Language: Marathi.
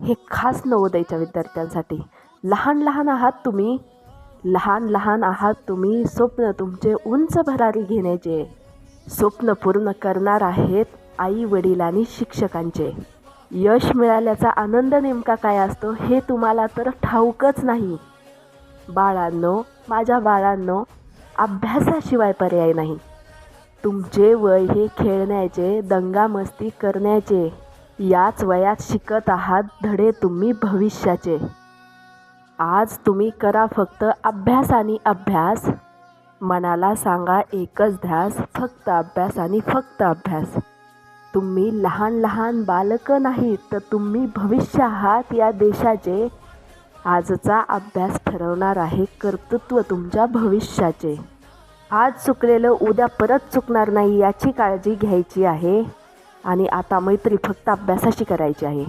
हे खास नवोदयच्या विद्यार्थ्यांसाठी. लहान लहान आहात तुम्ही. लहान लहान आहात तुम्ही. स्वप्न तुमचे उंच भरारी घेण्याचे. स्वप्न पूर्ण करणार आहेत आई वडील आणि शिक्षकांचे. यश मिळाल्याचा आनंद नेमका काय असतो हे तुम्हाला तर ठाऊकच नाही. बाळांनो माझ्या बाळांनो अभ्यासाशिवाय पर्याय नाही. तुमचे वय हे खेळण्याचे दंगामस्ती करण्याचे. याच वयात शिकत आहात धडे तुम्ही भविष्याचे. आज तुम्ही करा फक्त अभ्यास आणि अभ्यास. मनाला सांगा एकच ध्यास फक्त अभ्यास आणि फक्त अभ्यास. तुम्ही लहान लहान बालकं नाहीत तर तुम्ही भविष्य आहात या देशाचे. आजचा अभ्यास ठरवणार आहे कर्तृत्व तुमच्या भविष्याचे. आज चुकलेलं उद्या परत चुकणार नाही याची काळजी घ्यायची आहे. आणि आता मैत्री फक्त अभ्यासाशी करायची आहे.